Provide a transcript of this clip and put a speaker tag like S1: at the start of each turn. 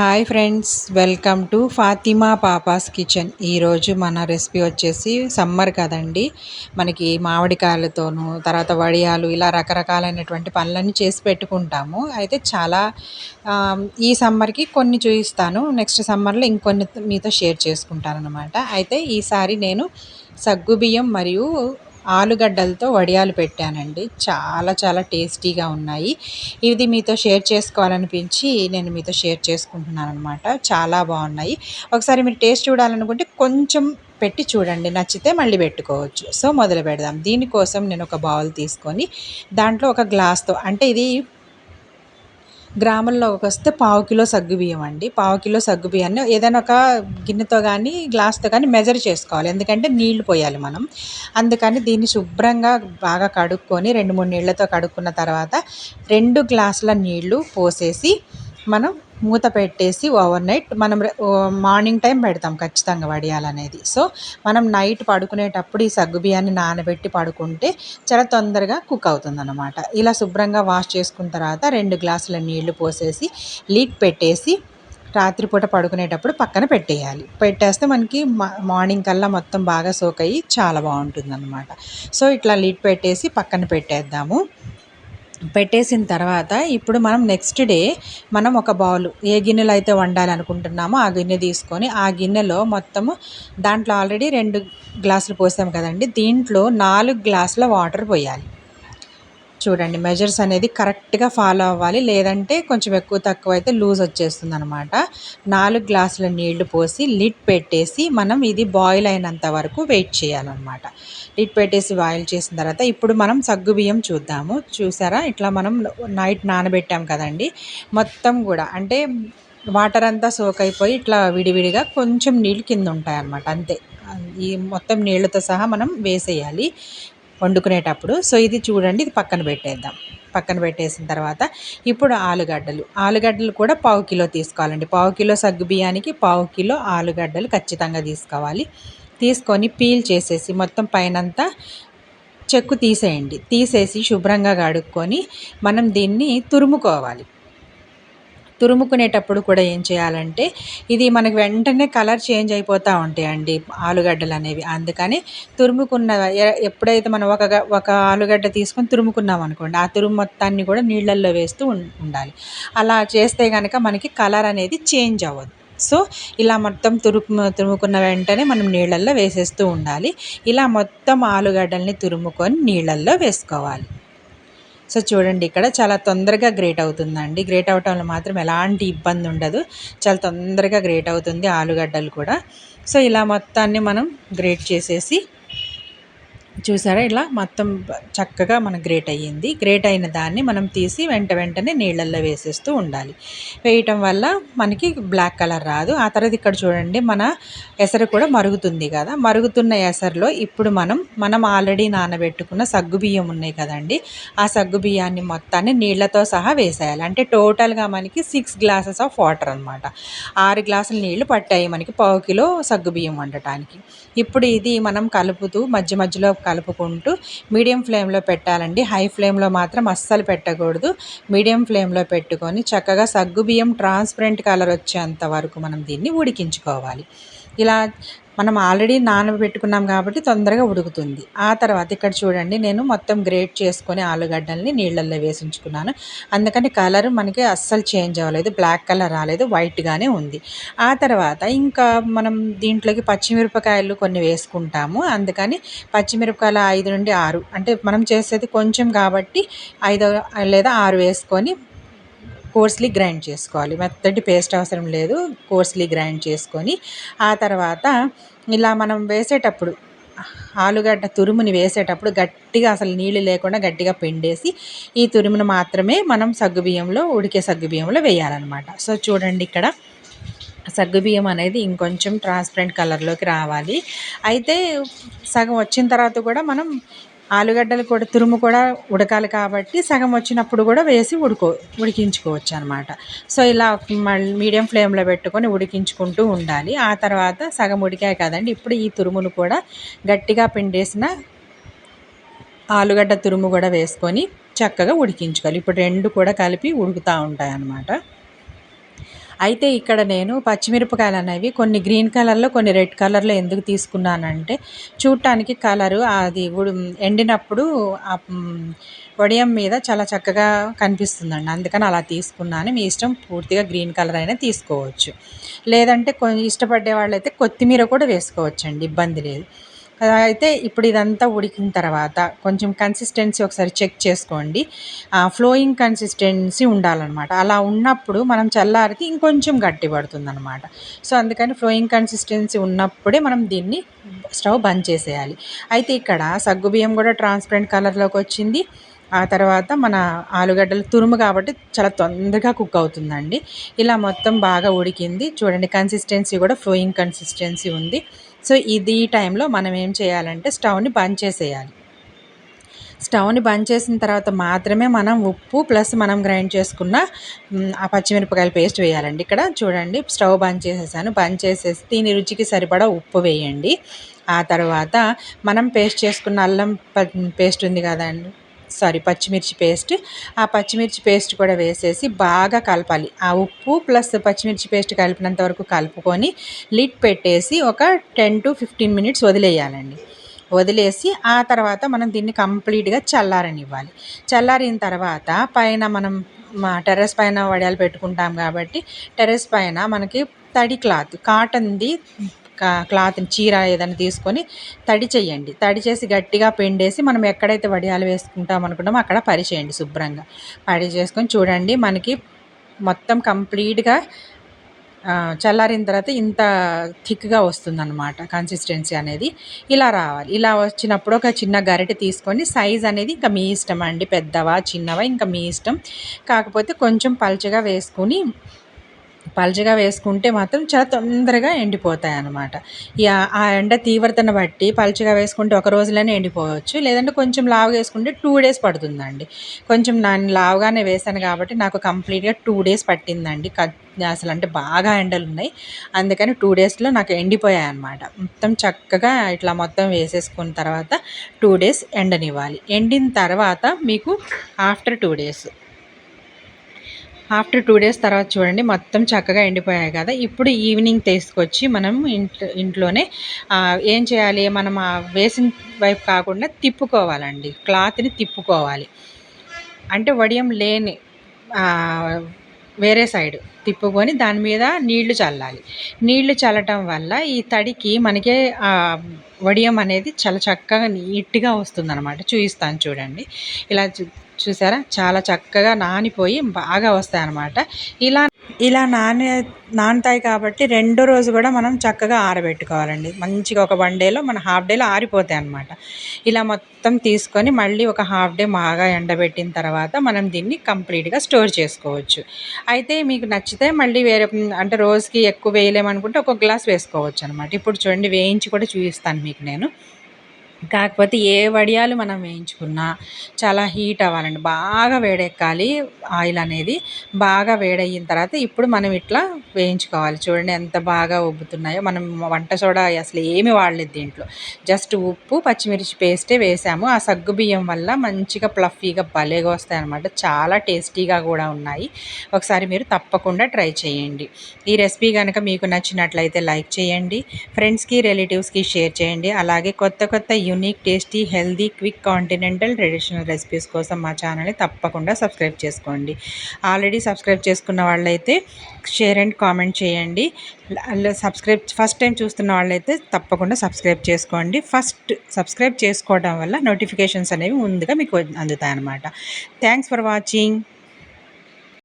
S1: Hi friends welcome to Fatima Papa's kitchen. ఈరోజు మన recipe వచ్చేసి సమ్మర్ కదండి. మనకి మామిడికాయలతోనూ తర్వాత వడియాలు ఇలా రకరకాలైనటువంటి పనులన్నీ చేసి పెట్టుకుంటాము. అయితే చాలా ఈ సమ్మర్కి కొన్ని చూపిస్తాను. నెక్స్ట్ సమ్మర్లో ఇంకొన్ని మీతో షేర్ చేసుకుంటాను అనమాట అయితే ఈసారి నేను సగ్గుబియ్యం మరియు ఆలుగడ్డలతో వడియాలు పెట్టానండి. చాలా చాలా టేస్టీగా ఉన్నాయి. ఇది మీతో షేర్ చేసుకోవాలనిపించి నేను మీతో షేర్ చేసుకుంటున్నాను అనమాట చాలా బాగున్నాయి. ఒకసారి మీరు టేస్ట్ చూడాలనుకుంటే కొంచెం పెట్టి చూడండి. నచ్చితే మళ్ళీ పెట్టుకోవచ్చు. సో మొదలు పెడదాం. దీనికోసం నేను ఒక బౌల్ తీసుకొని దాంట్లో ఒక గ్లాస్తో అంటే ఇది గ్రాముల్లోకి వస్తే పావు కిలో సగ్గుబియ్యం అండి. పావు కిలో సగ్గుబియ్యాన్ని ఏదైనా ఒక గిన్నెతో కానీ గ్లాస్తో కానీ మెజర్ చేసుకోవాలి. ఎందుకంటే నీళ్ళు పోయాలి మనం. అందుకని దీన్ని శుభ్రంగా బాగా కడుక్కొని రెండు మూడు నీళ్ళతో కడుక్కున్న తర్వాత రెండు గ్లాసుల నీళ్ళు పోసేసి మనం మూత పెట్టేసి ఓవర్ నైట్ మనం మార్నింగ్ టైం పెడతాం ఖచ్చితంగా వడియాలనేది. సో మనం నైట్ పడుకునేటప్పుడు ఈ సగ్గు బియ్యాన్ని నానబెట్టి పడుకుంటే చాలా తొందరగా కుక్ అవుతుందన్నమాట. ఇలా శుభ్రంగా వాష్ చేసుకున్న తర్వాత రెండు గ్లాసుల నీళ్ళు పోసేసి లీడ్ పెట్టేసి రాత్రిపూట పడుకునేటప్పుడు పక్కన పెట్టేయాలి. పెట్టేస్తే మనకి మార్నింగ్ కల్లా మొత్తం బాగా సోక్ అయ్యి చాలా బాగుంటుంది అనమాట సో ఇట్లా లీడ్ పెట్టేసి పక్కన పెట్టేద్దాము. పెట్టేసిన తర్వాత ఇప్పుడు మనం నెక్స్ట్ డే మనం ఒక బౌల్ ఏ గిన్నెలో అయితే వండాలనుకుంటున్నామో ఆ గిన్నె తీసుకొని ఆ గిన్నెలో మొత్తము దాంట్లో ఆల్రెడీ రెండు గ్లాసులు పోసాం కదండి దీంట్లో నాలుగు గ్లాసుల వాటర్ పోయాలి. చూడండి మెజర్స్ అనేది కరెక్ట్గా ఫాలో అవ్వాలి. లేదంటే కొంచెం ఎక్కువ తక్కువ అయితే లూజ్ వచ్చేస్తుంది అనమాట నాలుగు గ్లాసుల నీళ్ళు పోసి లిడ్ పెట్టేసి మనం ఇది బాయిల్ అయినంత వరకు వెయిట్ చేయాలన్నమాట. లిడ్ పెట్టేసి బాయిల్ చేసిన తర్వాత ఇప్పుడు మనం సగ్గుబియ్యం చూద్దాము. చూసారా? ఇట్లా మనం నైట్ నానబెట్టాం కదండి. మొత్తం కూడా అంటే వాటర్ అంతా సోక్ అయిపోయి ఇట్లా విడివిడిగా కొంచెం నీళ్ళు కింద ఉంటాయి అన్నమాట అంతే. ఈ మొత్తం నీళ్ళతో సహా మనం వేసేయాలి. వండుకునేటప్పుడు. సో ఇది చూడండి ఇది పక్కన పెట్టేద్దాం. పక్కన పెట్టేసిన తర్వాత ఇప్పుడు ఆలుగడ్డలు. ఆలుగడ్డలు కూడా పావు కిలో తీసుకోవాలండి. పావు కిలో సగ్గు బియ్యానికి పావు కిలో ఆలుగడ్డలు ఖచ్చితంగా తీసుకోవాలి. తీసుకొని పీల్ చేసేసి మొత్తం పైనంతా చెక్కు తీసేయండి. తీసేసి శుభ్రంగా కడుక్కొని మనం దీన్ని తురుముకోవాలి. తురుముకునేటప్పుడు కూడా ఏం చేయాలంటే ఇది మనకు వెంటనే కలర్ చేంజ్ అయిపోతూ ఉంటాయండి ఆలుగడ్డలు అనేవి. అందుకని తురుముకున్న ఎప్పుడైతే మనం ఒక ఒక ఆలుగడ్డ తీసుకొని తురుముకున్నాం అనుకోండి ఆ తురుము మొత్తాన్ని కూడా నీళ్ళల్లో వేస్తూ ఉండాలి. అలా చేస్తే కనుక మనకి కలర్ అనేది చేంజ్ అవ్వదు. సో ఇలా మొత్తం తురుము తురుముకున్న వెంటనే మనం నీళ్ళల్లో వేసేస్తూ ఉండాలి. ఇలా మొత్తం ఆలుగడ్డల్ని తురుముకొని నీళ్ళల్లో వేసుకోవాలి. సో చూడండి ఇక్కడ చాలా తొందరగా గ్రేట్ అవుతుందండి. గ్రేట్ అవటంలో మాత్రం ఎలాంటి ఇబ్బంది ఉండదు. చాలా తొందరగా గ్రేట్ అవుతుంది ఆలుగడ్డలు కూడా. సో ఇలా మొత్తాన్ని మనం గ్రేట్ చేసేసి చూసారా? ఇలా మొత్తం చక్కగా మన గ్రేట్ అయ్యింది. గ్రేట్ అయిన దాన్ని మనం తీసి వెంట వెంటనే నీళ్ళల్లో వేసేస్తూ ఉండాలి. వేయటం వల్ల మనకి బ్లాక్ కలర్ రాదు. ఆ తర్వాత ఇక్కడ చూడండి మన ఎసరు కూడా మరుగుతుంది కదా. మరుగుతున్న ఎసరులో ఇప్పుడు మనం మనం ఆల్రెడీ నానబెట్టుకున్న సగ్గు బియ్యం ఉన్నాయి కదండి. ఆ సగ్గు బియ్యాన్ని మొత్తాన్ని నీళ్ళతో సహా వేసేయాలి. అంటే టోటల్గా మనకి సిక్స్ గ్లాసెస్ ఆఫ్ వాటర్ అనమాట ఆరు గ్లాసులు నీళ్ళు పట్టాయి మనకి పావు కిలో సగ్గు బియ్యం వండటానికి. ఇప్పుడు ఇది మనం కలుపుతూ మధ్య మధ్యలో కలుపుకుంటూ మీడియం ఫ్లేమ్లో పెట్టాలండి. హై ఫ్లేమ్లో మాత్రం అస్సలు పెట్టకూడదు. మీడియం ఫ్లేమ్లో పెట్టుకొని చక్కగా సగ్గుబియ్యం ట్రాన్స్పరెంట్ కలర్ వచ్చేంత వరకు మనం దీన్ని ఉడికించుకోవాలి. ఇలా మనం ఆల్రెడీ నానబెట్టుకున్నాం కాబట్టి తొందరగా ఉడుకుతుంది. ఆ తర్వాత ఇక్కడ చూడండి నేను మొత్తం గ్రేట్ చేసుకొని ఆలుగడ్డల్ని నీళ్ళల్లో వేసించుకున్నాను. అందుకని కలర్ మనకి అస్సలు చేంజ్ అవ్వలేదు బ్లాక్ కలర్ రాలేదు వైట్గానే ఉంది. ఆ తర్వాత ఇంకా మనం దీంట్లోకి పచ్చిమిరపకాయలు కొన్ని వేసుకుంటాము. అందుకని పచ్చిమిరపకాయలు ఐదు నుండి ఆరు అంటే మనం చేసేది కొంచెం కాబట్టి ఐదు లేదా ఆరు వేసుకొని కోర్స్లీ గ్రైండ్ చేసుకోవాలి. మెత్తటి పేస్ట్ అవసరం లేదు. కోర్స్లీ గ్రైండ్ చేసుకొని ఆ తర్వాత ఇలా మనం వేసేటప్పుడు ఆలుగడ్డ తురుముని వేసేటప్పుడు గట్టిగా అసలు నీళ్ళు లేకుండా గట్టిగా పిండేసి ఈ తురుమును మాత్రమే మనం సగ్గుబియ్యంలో ఉడికే సగ్గుబియ్యంలో వేయాలన్నమాట. సో చూడండి ఇక్కడ సగ్గుబియ్యం అనేది ఇంకొంచెం ట్రాన్స్పరెంట్ కలర్లోకి రావాలి. అయితే సగం వచ్చిన తర్వాత కూడా మనం ఆలుగడ్డలు కూడా తురుము కూడా ఉడకాలి కాబట్టి సగం వచ్చినప్పుడు కూడా వేసి ఉడుకో ఉడికించుకోవచ్చు అనమాట సో ఇలా మీడియం ఫ్లేమ్లో పెట్టుకొని ఉడికించుకుంటూ ఉండాలి. ఆ తర్వాత సగం ఉడికాయి కదండి ఇప్పుడు ఈ తురుమును కూడా గట్టిగా పిండేసిన ఆలుగడ్డ తురుము కూడా వేసుకొని చక్కగా ఉడికించుకోవాలి. ఇప్పుడు రెండు కూడా కలిపి ఉడుకుతూ ఉంటాయి అన్నమాట అయితే ఇక్కడ నేను పచ్చిమిరపకాయలు అనేవి కొన్ని గ్రీన్ కలర్లో కొన్ని రెడ్ కలర్లో ఎందుకు తీసుకున్నానంటే చూడటానికి కలరు అది ఎండినప్పుడు వడియం మీద చాలా చక్కగా కనిపిస్తుందండి. అందుకని అలా తీసుకున్నాను. మీ ఇష్టం పూర్తిగా గ్రీన్ కలర్ అయినా తీసుకోవచ్చు. లేదంటే కొంచెం ఇష్టపడే వాళ్ళైతే కొత్తిమీర కూడా వేసుకోవచ్చండి. ఇబ్బంది లేదు. అయితే ఇప్పుడు ఇదంతా ఉడికిన తర్వాత కొంచెం కన్సిస్టెన్సీ ఒకసారి చెక్ చేసుకోండి. ఫ్లోయింగ్ కన్సిస్టెన్సీ ఉండాలన్నమాట. అలా ఉన్నప్పుడు మనం చల్లారితే ఇంకొంచెం గట్టి పడుతుంది అనమాట సో అందుకని ఫ్లోయింగ్ కన్సిస్టెన్సీ ఉన్నప్పుడే మనం దీన్ని స్టవ్ బంద్ చేసేయాలి. అయితే ఇక్కడ సగ్గుబియ్యం కూడా ట్రాన్స్పరెంట్ కలర్లోకి వచ్చింది. ఆ తర్వాత మన ఆలుగడ్డలు తురుము కాబట్టి చాలా తొందరగా కుక్ అవుతుందండి. ఇలా మొత్తం బాగా ఉడికింది. చూడండి కన్సిస్టెన్సీ కూడా ఫ్లోయింగ్ కన్సిస్టెన్సీ ఉంది. సో ఇది ఈ టైంలో మనం ఏం చేయాలంటే స్టవ్ని బంద్ చేసేయాలి. స్టవ్ని బంద్ చేసిన తర్వాత మాత్రమే మనం ఉప్పు ప్లస్ మనం గ్రైండ్ చేసుకున్న ఆ పచ్చిమిరపకాయల పేస్ట్ వేయాలండి ఇక్కడ. చూడండి స్టవ్ బంద్ చేసేసాను. బంద్ చేసేసి దీని రుచికి సరిపడా ఉప్పు వేయండి. ఆ తర్వాత మనం పేస్ట్ చేసుకున్న అల్లం పేస్ట్ ఉంది కదండి సారీ పచ్చిమిర్చి పేస్ట్. ఆ పచ్చిమిర్చి పేస్ట్ కూడా వేసేసి బాగా కలపాలి. ఆ ఉప్పు ప్లస్ పచ్చిమిర్చి పేస్ట్ కలిపినంత వరకు కలుపుకొని లిడ్ పెట్టేసి ఒక టెన్ టు ఫిఫ్టీన్ మినిట్స్ వదిలేయాలండి. వదిలేసి ఆ తర్వాత మనం దీన్ని కంప్లీట్గా చల్లారనివ్వాలి. చల్లారిన తర్వాత పైన మనం మా టెర్రస్ పైన వడియాలు పెట్టుకుంటాం కాబట్టి టెర్రస్ పైన మనకి తడి క్లాత్ కాటన్ది క్లాత్ని చీర ఏదైనా తీసుకొని తడి చేయండి. తడి చేసి గట్టిగా పిండేసి మనం ఎక్కడైతే వడియాలు వేసుకుంటాం అనుకుంటామో అక్కడ పరిచేయండి శుభ్రంగా. పడి చేసుకొని చూడండి మనకి మొత్తం కంప్లీట్గా చల్లారిన తర్వాత ఇంత థిక్గా వస్తుందన్నమాట కన్సిస్టెన్సీ అనేది. ఇలా రావాలి. ఇలా వచ్చినప్పుడు ఒక చిన్న గరిటె తీసుకొని సైజ్ అనేది ఇంకా మీ ఇష్టం అండి. పెద్దవా చిన్నవా ఇంకా మీ ఇష్టం. కాకపోతే కొంచెం పల్చగా వేసుకొని పలచగా వేసుకుంటే మాత్రం చాలా తొందరగా ఎండిపోతాయి అన్నమాట ఇక ఆ ఎండ తీవ్రతను బట్టి పలచగా వేసుకుంటే ఒక రోజులోనే ఎండిపోవచ్చు. లేదంటే కొంచెం లావుగా వేసుకుంటే టూ డేస్ పడుతుందండి. కొంచెం నేను లావుగానే వేసాను కాబట్టి నాకు కంప్లీట్గా టూ డేస్ పట్టిందండి. అసలు అంటే బాగా ఎండలు ఉన్నాయి అందుకని టూ డేస్లో నాకు ఎండిపోయాయి అనమాట మొత్తం చక్కగా ఇట్లా మొత్తం వేసేసుకున్న తర్వాత టూ డేస్ ఎండనివ్వాలి. ఎండిన తర్వాత మీకు after two days. After two days తర్వాత చూడండి మొత్తం చక్కగా ఎండిపోయాయి కదా. ఇప్పుడు ఈవినింగ్ తీసుకొచ్చి మనం ఇంట్లో ఇంట్లోనే ఏం చేయాలి? మనం వేసిన వైపు కాకుండా తిప్పుకోవాలండి. క్లాత్ని తిప్పుకోవాలి. అంటే వడియం లేని వేరే సైడ్ తిప్పుకొని దాని మీద నీళ్ళు చల్లాలి. నీళ్ళు చల్లటం వల్ల ఈ తడికి మనకే వడియం అనేది చాలా చక్కగా నీట్గా వస్తుంది అనమాట చూపిస్తాను చూడండి. ఇలా చూసారా? చాలా చక్కగా నానిపోయి బాగా వస్తాయి అన్నమాట ఇలా ఇలా నానే నానుతాయి కాబట్టి రెండో రోజు కూడా మనం చక్కగా ఆరబెట్టుకోవాలండి. మంచిగా ఒక వన్ డేలో మన హాఫ్ డేలో ఆరిపోతాయి అనమాట ఇలా మొత్తం తీసుకొని మళ్ళీ ఒక హాఫ్ డే బాగా ఎండబెట్టిన తర్వాత మనం దీన్ని కంప్లీట్గా స్టోర్ చేసుకోవచ్చు. అయితే మీకు నచ్చితే మళ్ళీ వేరే అంటే రోజుకి ఎక్కువ వేయలేమనుకుంటే ఒక గ్లాస్ వేసుకోవచ్చు అనమాట ఇప్పుడు చూడండి వేయించి కూడా చూపిస్తాను మీకు నేను. కాకపోతే ఏ వడియాలు మనం వేయించుకున్నా చాలా హీట్ అవ్వాలండి. బాగా వేడెక్కాలి. ఆయిల్ అనేది బాగా వేడయిన తర్వాత ఇప్పుడు మనం ఇట్లా వేయించుకోవాలి. చూడండి ఎంత బాగా ఉబ్బుతున్నాయో. మనం వంట సోడా అసలు ఏమి వాడలేదు దీంట్లో. జస్ట్ ఉప్పు పచ్చిమిర్చి పేస్టే వేసాము. ఆ సగ్గు బియ్యం వల్ల మంచిగా ప్లఫీగా భలేగా వస్తాయి అనమాట చాలా టేస్టీగా కూడా ఉన్నాయి. ఒకసారి మీరు తప్పకుండా ట్రై చేయండి. ఈ రెసిపీ కనుక మీకు నచ్చినట్లయితే లైక్ చేయండి. ఫ్రెండ్స్కి రిలేటివ్స్కి షేర్ చేయండి. అలాగే కొత్త కొత్త unique tasty healthy quick continental traditional recipes కోసం మా ఛానల్ని తప్పకుండా సబ్స్క్రైబ్ చేసుకోండి. ఆల్రెడీ సబ్స్క్రైబ్ చేసుకున్న వాళ్ళైతే షేర్ అండ్ కామెంట్ చేయండి. సబ్స్క్రైబ్ ఫస్ట్ టైం చూస్తున్న వాళ్ళైతే తప్పకుండా సబ్స్క్రైబ్ చేసుకోండి. ఫస్ట్ సబ్స్క్రైబ్ చేసుకోవడం వల్ల నోటిఫికేషన్స్ అనేవి ముందుగా మీకు అందుతాయి అన్నమాట థ్యాంక్స్ ఫర్ వాచింగ్